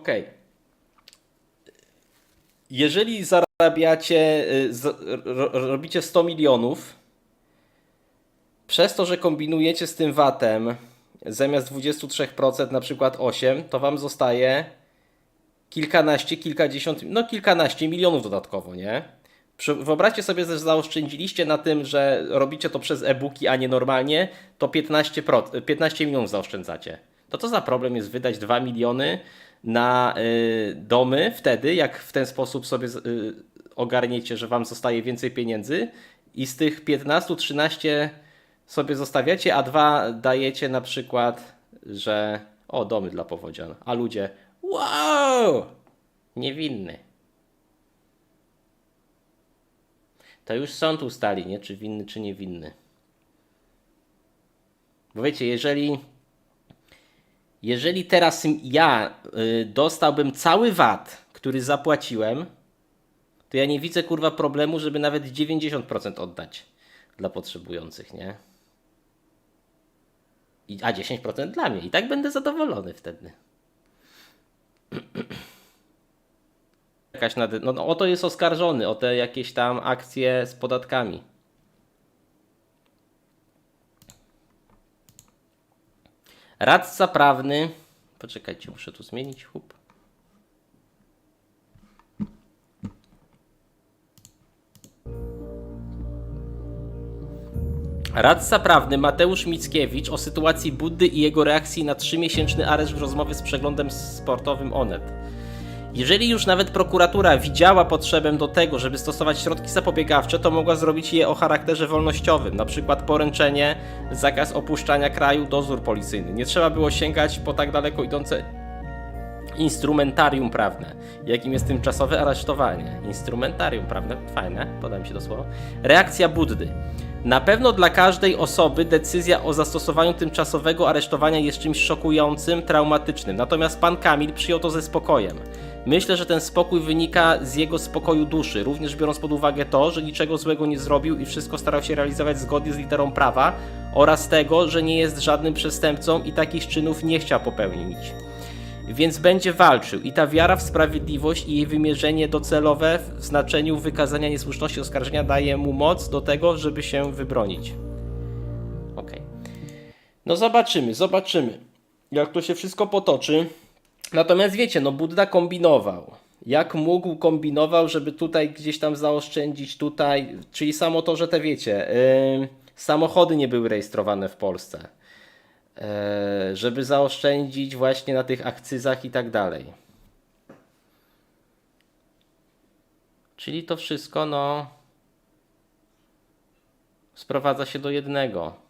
Okej. Jeżeli zarabiacie, y, robicie 100 milionów, przez to, że kombinujecie z tym VAT-em, zamiast 23% na przykład 8, to wam zostaje kilkanaście, kilkadziesiąt, no kilkanaście milionów dodatkowo, nie? Wyobraźcie sobie, że zaoszczędziliście na tym, że robicie to przez e-booki, a nie normalnie, to 15%, 15 milionów zaoszczędzacie. To co za problem jest wydać 2 miliony na y, domy wtedy, jak w ten sposób sobie y, ogarniecie, że wam zostaje więcej pieniędzy i z tych 15, 13 sobie zostawiacie, a dwa dajecie na przykład, że o, domy dla powodzian, a ludzie wow, niewinny. To już sąd ustali, nie? Czy winny, czy niewinny. Bo wiecie, jeżeli jeżeli teraz ja y, dostałbym cały VAT, który zapłaciłem, to ja nie widzę kurwa problemu, żeby nawet 90% oddać dla potrzebujących, nie? I, a 10% dla mnie. I tak będę zadowolony wtedy. Jakaś no, no o to jest oskarżony, o te jakieś tam akcje z podatkami. Radca prawny. Poczekajcie, muszę tu zmienić. Hup. Radca prawny Mateusz Mickiewicz o sytuacji Buddy i jego reakcji na trzymiesięczny areszt w rozmowie z przeglądem sportowym Onet. Jeżeli już nawet prokuratura widziała potrzebę do tego, żeby stosować środki zapobiegawcze, to mogła zrobić je o charakterze wolnościowym, przykład poręczenie, zakaz opuszczania kraju, dozór policyjny. Nie trzeba było sięgać po tak daleko idące instrumentarium prawne, jakim jest tymczasowe aresztowanie. Instrumentarium prawne, fajne, podam się do słowa. Reakcja Buddy. Na pewno dla każdej osoby decyzja o zastosowaniu tymczasowego aresztowania jest czymś szokującym, traumatycznym. Natomiast pan Kamil przyjął to ze spokojem. Myślę, że ten spokój wynika z jego spokoju duszy, również biorąc pod uwagę to, że niczego złego nie zrobił i wszystko starał się realizować zgodnie z literą prawa oraz tego, że nie jest żadnym przestępcą i takich czynów nie chciał popełnić więc będzie walczył i ta wiara w sprawiedliwość i jej wymierzenie docelowe w znaczeniu wykazania niesłuszności oskarżenia daje mu moc do tego, żeby się wybronić. Okej. No zobaczymy, zobaczymy, jak to się wszystko potoczy. Natomiast wiecie, no Budda kombinował. Jak mógł, kombinował, żeby tutaj gdzieś tam zaoszczędzić, tutaj, czyli samo to, że te wiecie, yy, samochody nie były rejestrowane w Polsce e, żeby zaoszczędzić właśnie na tych akcyzach i tak dalej. Czyli to wszystko, no, sprowadza się do jednego.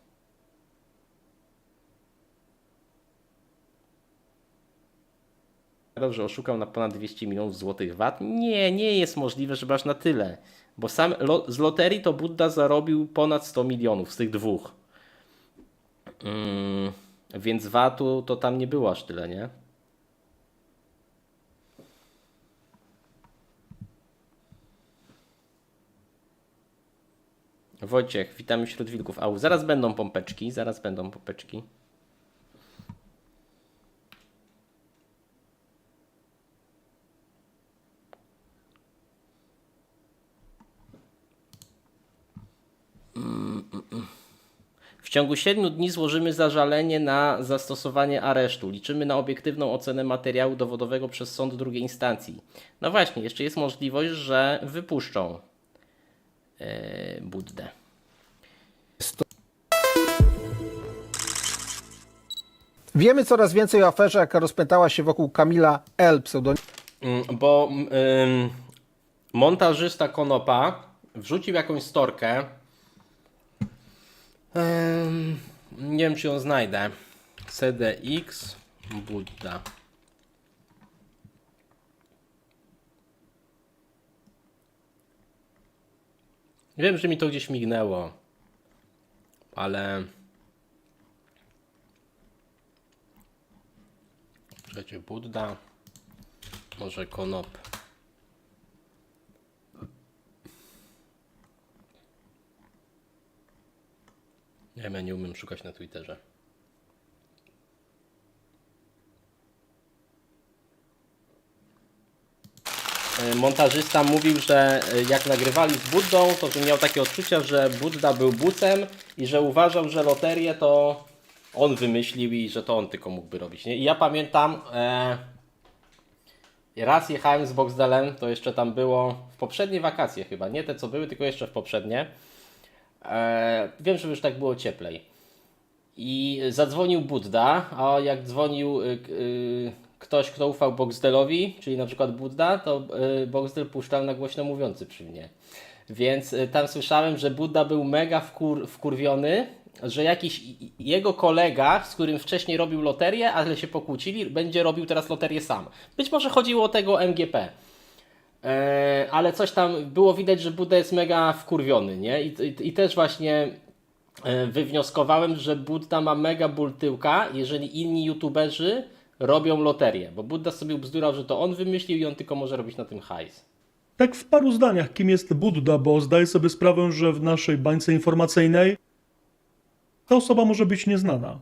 Dobrze, oszukał na ponad 200 milionów złotych VAT? Nie, nie jest możliwe, żeby aż na tyle. Bo sam lo, z loterii to Budda zarobił ponad 100 milionów z tych dwóch. Mm, więc VAT-u to tam nie było aż tyle, nie? Wojciech, witamy wśród wilków. Au, zaraz będą pompeczki, zaraz będą pompeczki. Ciągu 7 dni złożymy zażalenie na zastosowanie aresztu. Liczymy na obiektywną ocenę materiału dowodowego przez sąd drugiej instancji. No właśnie, jeszcze jest możliwość, że wypuszczą yy, Buddę. Wiemy coraz więcej o aferze, jaka rozpętała się wokół Kamila L. pseudonim Mm, Bo ym, montażysta Konopa wrzucił jakąś storkę. Nie wiem, czy ją znajdę. CDX Budda. Wiem, że mi to gdzieś mignęło, ale. Słuchajcie, Budda. Może konop. Nie wiem, ja nie umiem szukać na Twitterze. e, montażysta mówił, że e, jak nagrywali z Buddą, to że miał takie odczucia, że Budda był bucem i że uważał, że loterię to on wymyślił i że to on tylko mógłby robić. Nie? I ja pamiętam, e, raz jechałem z Boxdelem, to jeszcze tam było w poprzednie wakacje chyba, nie te co były, tylko jeszcze w poprzednie. E, wiem, że już tak było cieplej. I zadzwonił Budda, a jak dzwonił y, y, ktoś, kto ufał Boxdelowi, czyli na przykład Budda, to y, Boxdel puszczał na głośno mówiący przy mnie. Więc tam słyszałem, że Budda był mega wkur, wkurwiony, że jakiś jego kolega, z którym wcześniej robił loterię, ale się pokłócili, będzie robił teraz loterię sam. Być może chodziło o tego MGP. E, ale coś tam było widać, że Budda jest mega wkurwiony, nie? I, i, i też właśnie e, wywnioskowałem, że Budda ma mega ból tyłka, jeżeli inni youtuberzy robią loterię, bo Budda sobie ubzdurał, że to on wymyślił i on tylko może robić na tym hajs. Tak w paru zdaniach, kim jest Budda, bo zdaję sobie sprawę, że w naszej bańce informacyjnej ta osoba może być nieznana.